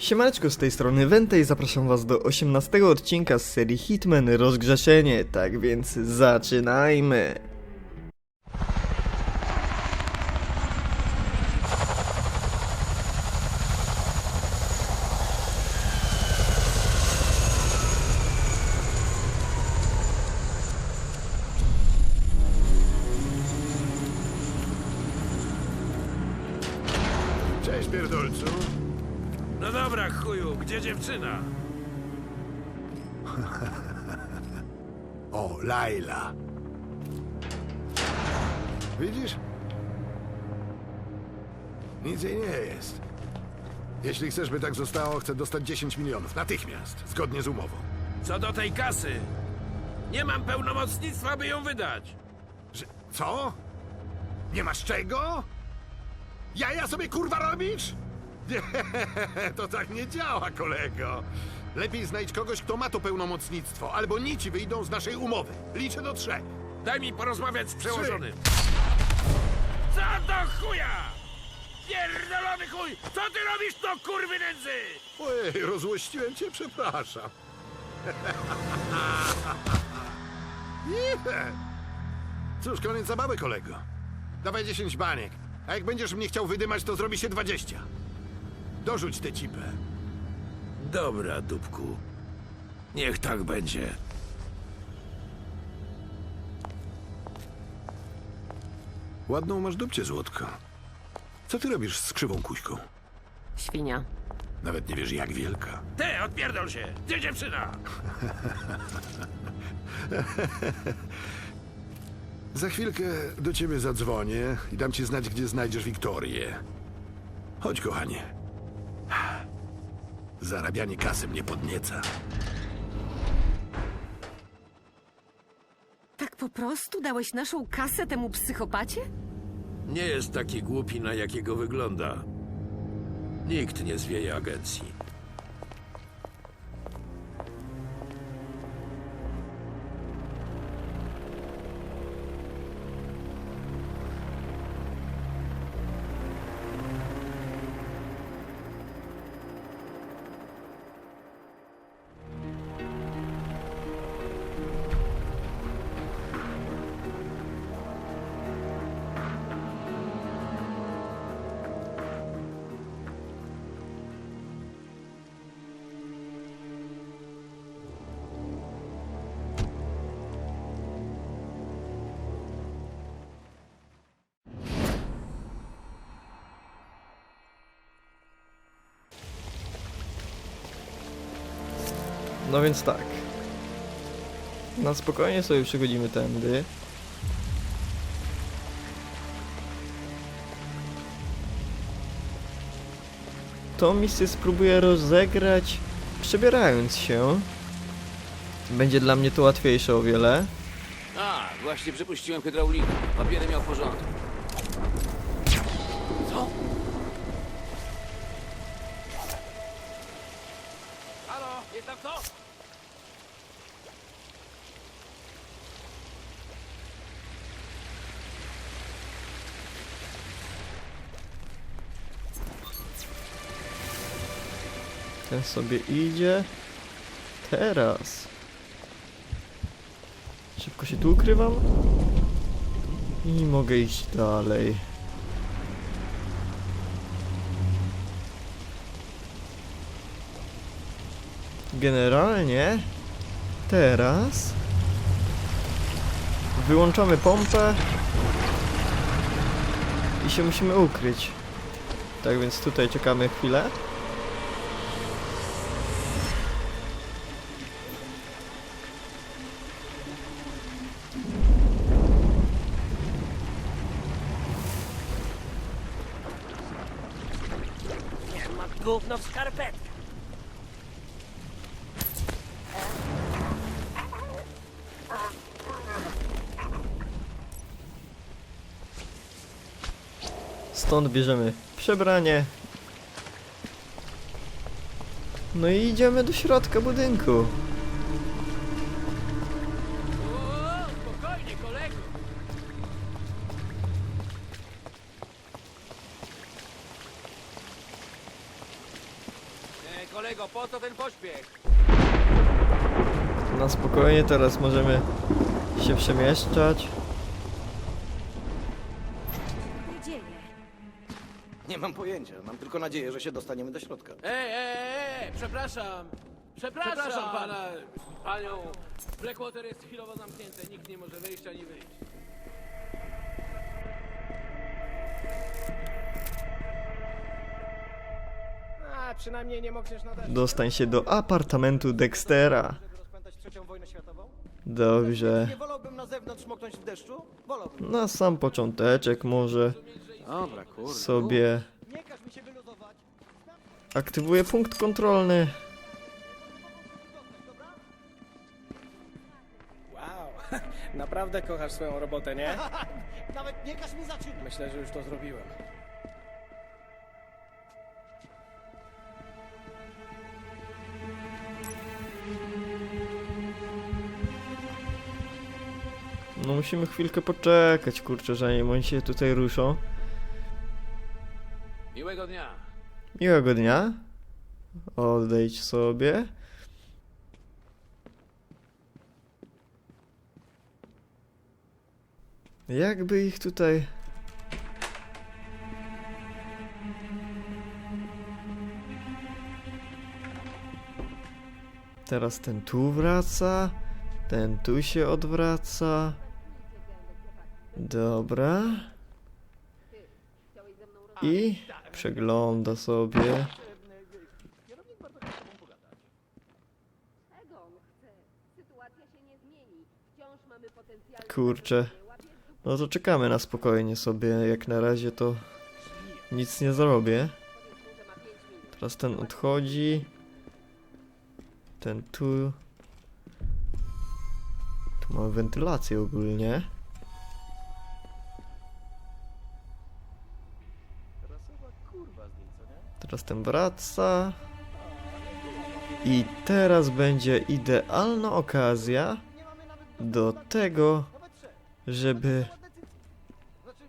Siemaneczko z tej strony Wente i zapraszam was do 18 odcinka z serii Hitman Rozgrzeszenie, tak więc zaczynajmy! Cześć, pierdolcu. No dobra, chuju, gdzie dziewczyna? O, Laila. Widzisz? Nic jej nie jest. Jeśli chcesz, by tak zostało, chcę dostać 10 milionów. Natychmiast, zgodnie z umową. Co do tej kasy? Nie mam pełnomocnictwa, by ją wydać. Że, co? Nie masz czego? Jaja sobie kurwa robisz? Nie, to tak nie działa, kolego. Lepiej znajdź kogoś, kto ma to pełnomocnictwo, albo nici wyjdą z naszej umowy. Liczę do trzech. Daj mi porozmawiać z przełożonym. Co do chuja? Pierdolony chuj! Co ty robisz, to kurwy nędzy? Ojej, rozłościłem cię, przepraszam. Nie. Cóż, koniec zabawy, kolego. Dawaj 10 baniek. A jak będziesz mnie chciał wydymać, to zrobi się 20. Dorzuć tę cipę. Dobra, dupku. Niech tak będzie. Ładną masz dupcie, złotko. Co ty robisz z krzywą kuśką? Świnia. Nawet nie wiesz, jak wielka. Ty, odpierdol się! Gdzie dziewczyna? Za chwilkę do ciebie zadzwonię i dam ci znać, gdzie znajdziesz Wiktorię. Chodź, kochanie. Zarabianie kasy mnie podnieca. Tak po prostu dałeś naszą kasę temu psychopacie? Nie jest taki głupi, na jakiego wygląda. Nikt nie zwieje agencji. No więc tak. Na spokojnie sobie przechodzimy tędy. Tą misję spróbuję rozegrać przebierając się. Będzie dla mnie to łatwiejsze o wiele. A, właśnie przepuściłem hydraulikę. Papiery miał w porządku. Co? Halo, jest tam kto? Ten sobie idzie. Teraz. Szybko się tu ukrywam. I mogę iść dalej. Generalnie teraz wyłączamy pompę i się musimy ukryć. Tak więc tutaj czekamy chwilę. Gówno w skarpetkach. Stąd bierzemy przebranie. No i idziemy do środka budynku. Teraz możemy się przemieszczać. Nie dzieje. Nie mam pojęcia. Mam tylko nadzieję, że się dostaniemy do środka. Ej, ej, ej, ej, przepraszam. Przepraszam, Przepraszam pana, panią. Blackwater jest chwilowo zamknięte, nikt nie może wejść ani wyjść. A, przynajmniej nie mokniesz na. Dostań się do apartamentu Dextera. Wojnę światową? Dobrze. Nie wolałbym na zewnątrz moknąć w deszczu? Wolałbym. Na sam począteczek może Dobra, kurde. sobie Nie każ mi się wyluzować. aktywuję punkt kontrolny. Wow, naprawdę kochasz swoją robotę, nie? Nawet nie każ mi zaczynać. Myślę, że już to zrobiłem. No musimy chwilkę poczekać, kurczę, zanim oni się tutaj ruszą. Miłego dnia. Miłego dnia. Odejdź sobie. Jakby ich tutaj... Teraz ten tu wraca, ten tu się odwraca. Dobra. I przegląda sobie. Kurczę. No to czekamy na spokojnie sobie. Jak na razie to nic nie zrobię. Teraz ten odchodzi. Ten tu. Tu mamy wentylację ogólnie. Teraz ten wraca. I teraz będzie idealna okazja do tego, żeby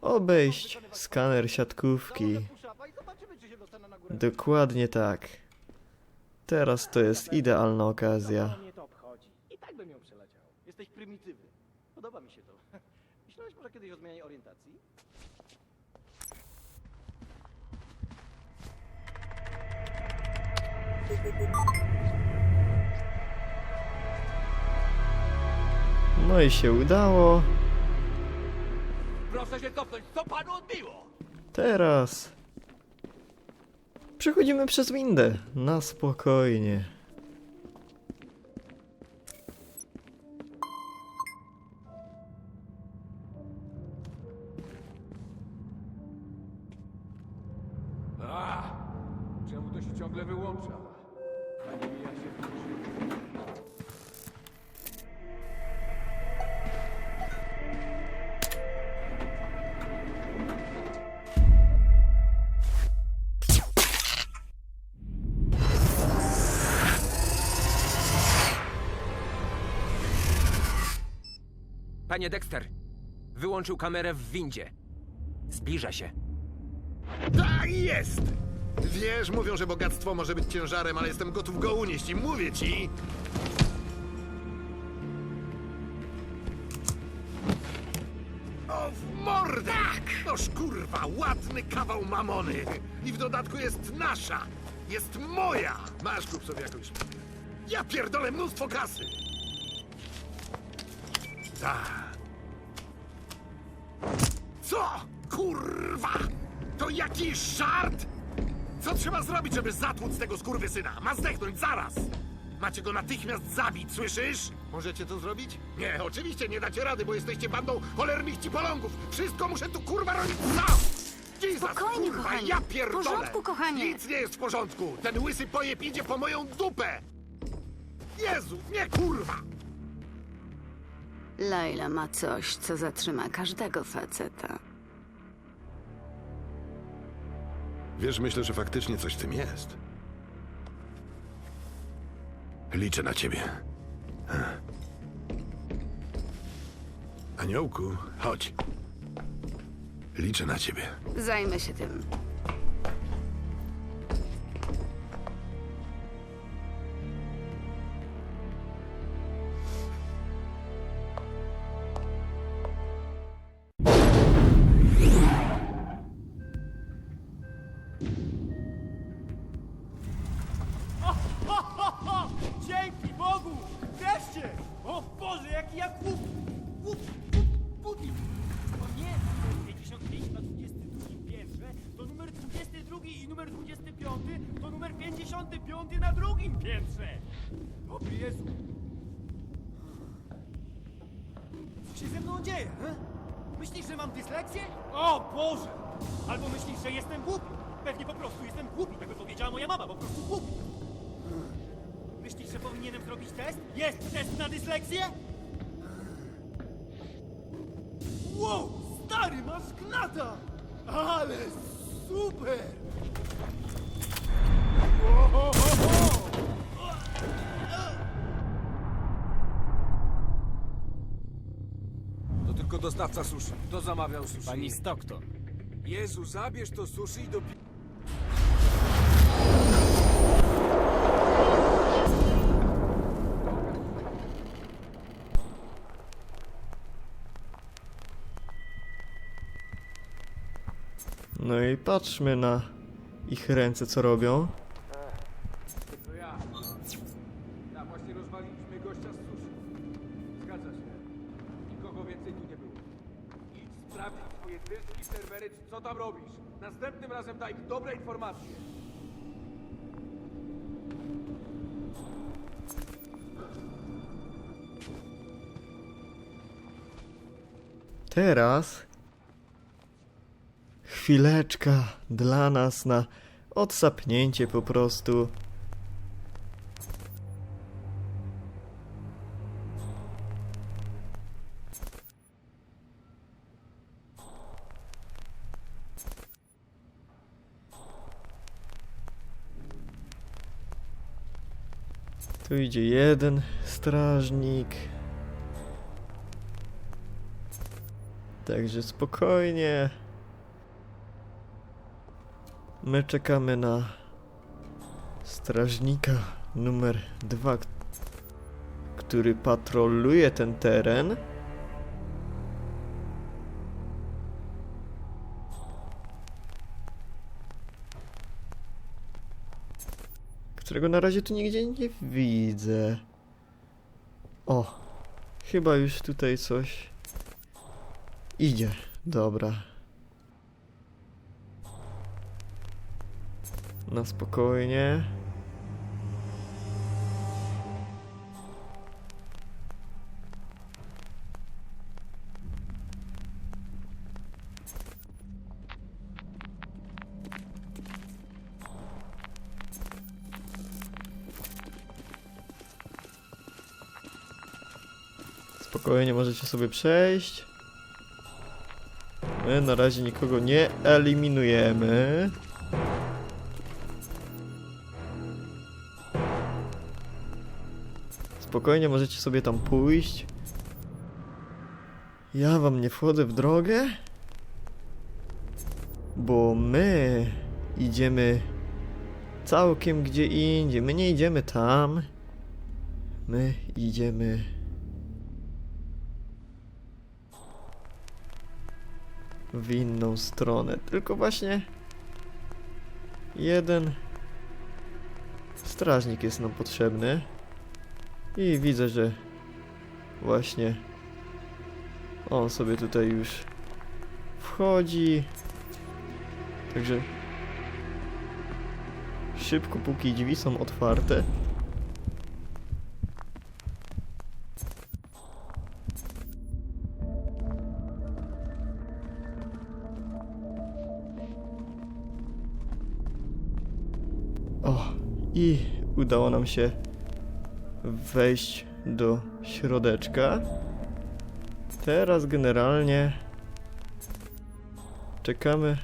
obejść skaner siatkówki. Dokładnie tak. Teraz to jest idealna okazja. I tak bym ją przeleciał. Jesteś prymitywny. Podoba mi się to. Myślałeś może kiedyś o zmianie orientacji? No i się udało. Proszę się cofnąć, co panu odbiło? Teraz przechodzimy przez windę. Na spokojnie. Panie Dexter, wyłączył kamerę w windzie. Zbliża się. Tak jest! Wiesz, mówią, że bogactwo może być ciężarem, ale jestem gotów go unieść i mówię ci... O, w! Tak! Noż kurwa, ładny kawał mamony! I w dodatku jest nasza! Jest moja! Masz kup sobie jakąś... Ja pierdolę mnóstwo kasy! Tak. Kurwa! To jakiś żart? Co trzeba zrobić, żeby zatłuc tego skurwysyna? Ma zdechnąć zaraz! Macie go natychmiast zabić, słyszysz? Możecie to zrobić? Nie, oczywiście nie dacie rady, bo jesteście bandą cholernych cipolągów. Wszystko muszę tu kurwa robić sam! Jesus, Spokojnie, kurwa, kochanie. ja W pierdolę! porządku, kochanie. Nic nie jest w porządku! Ten łysy pojeb idzie po moją dupę! Jezu, nie kurwa! Laila ma coś, co zatrzyma każdego faceta. Wiesz, myślę, że faktycznie coś w tym jest. Liczę na ciebie. Aniołku, chodź. Liczę na ciebie. Zajmę się tym. Piąty na drugim piętrze! O Jezu! Co się ze mną dzieje, he? Myślisz, że mam dysleksję? O Boże! Albo myślisz, że jestem głupi? Pewnie po prostu jestem głupi, tak by powiedziała moja mama, po prostu głupi. Myślisz, że powinienem zrobić test? Jest test na dysleksję? Wow, stary, masz gnata! Ale super! Dostawca sushi. Kto zamawiał sushi? Pani Stockton. Jezu, zabierz to sushi i do... pi- No i patrzmy na ich ręce, co robią. To ja. Ja właśnie rozwaliliśmy gościa z sushi. Zgadza się. Nikogo więcej tu nie było. Sprawdzić swoje dyski, serwery, co tam robisz. Następnym razem daj mi dobre informacje. Teraz chwileczka dla nas na odsapnięcie po prostu. Tu idzie jeden strażnik. Także spokojnie. My czekamy na strażnika numer dwa, który patroluje ten teren. Którego na razie tu nigdzie nie widzę. O, chyba już tutaj coś Idzie, dobra. Na spokojnie. Spokojnie możecie sobie przejść. My na razie nikogo nie eliminujemy. Spokojnie możecie sobie tam pójść. Ja wam nie wchodzę w drogę. Bo my idziemy całkiem gdzie indziej. My nie idziemy tam. My idziemy w inną stronę. Tylko właśnie jeden strażnik jest nam potrzebny. I widzę, że właśnie on sobie tutaj już wchodzi. Także szybko, póki drzwi są otwarte. O, i udało nam się wejść do środeczka. Teraz generalnie czekamy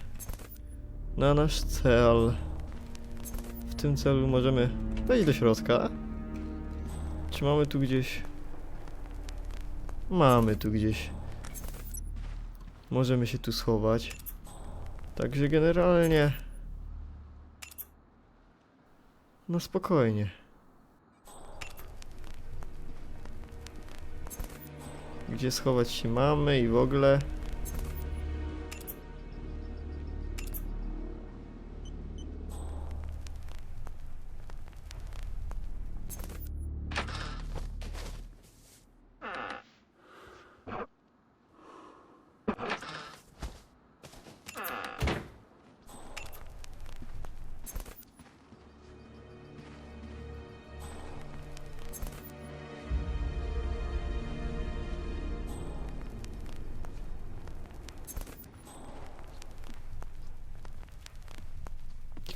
na nasz cel. W tym celu możemy wejść do środka. Czy mamy tu gdzieś... Mamy tu gdzieś. Możemy się tu schować. Także generalnie... No spokojnie. Gdzie schować się mamy i w ogóle.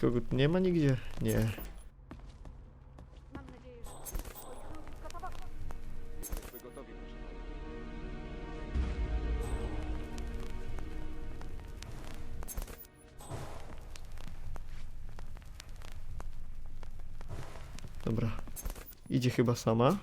Nikogo nie ma nigdzie? Nie. Dobra. Idzie chyba sama.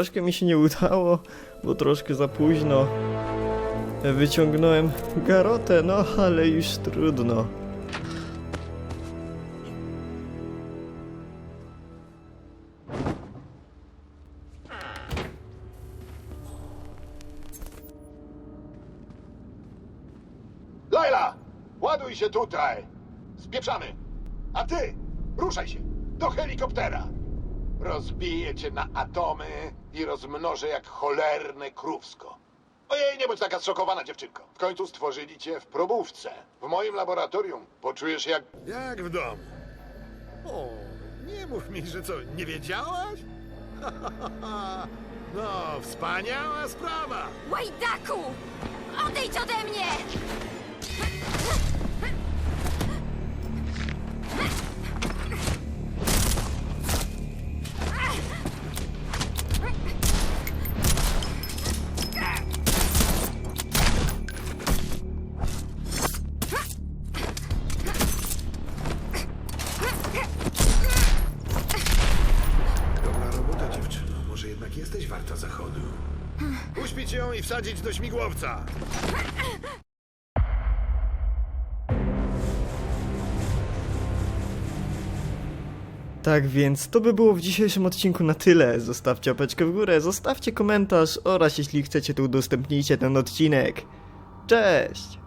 Troszkę mi się nie udało, bo troszkę za późno wyciągnąłem garotę, no ale już trudno. Laila! Ładuj się tutaj! Spieprzamy! A ty! Ruszaj się! Do helikoptera! Rozbiję cię na atomy i rozmnożę jak cholerne krówsko. Ojej, nie bądź taka zszokowana, dziewczynko. W końcu stworzyli cię w probówce. W moim laboratorium poczujesz się jak... Jak w domu. O, nie mów mi, że co, nie wiedziałaś? no, wspaniała sprawa! Łajdaku! Odejdź ode mnie! Do śmigłowca. Tak więc to by było w dzisiejszym odcinku na tyle. Zostawcie opeczkę w górę, zostawcie komentarz oraz jeśli chcecie to udostępnijcie ten odcinek. Cześć!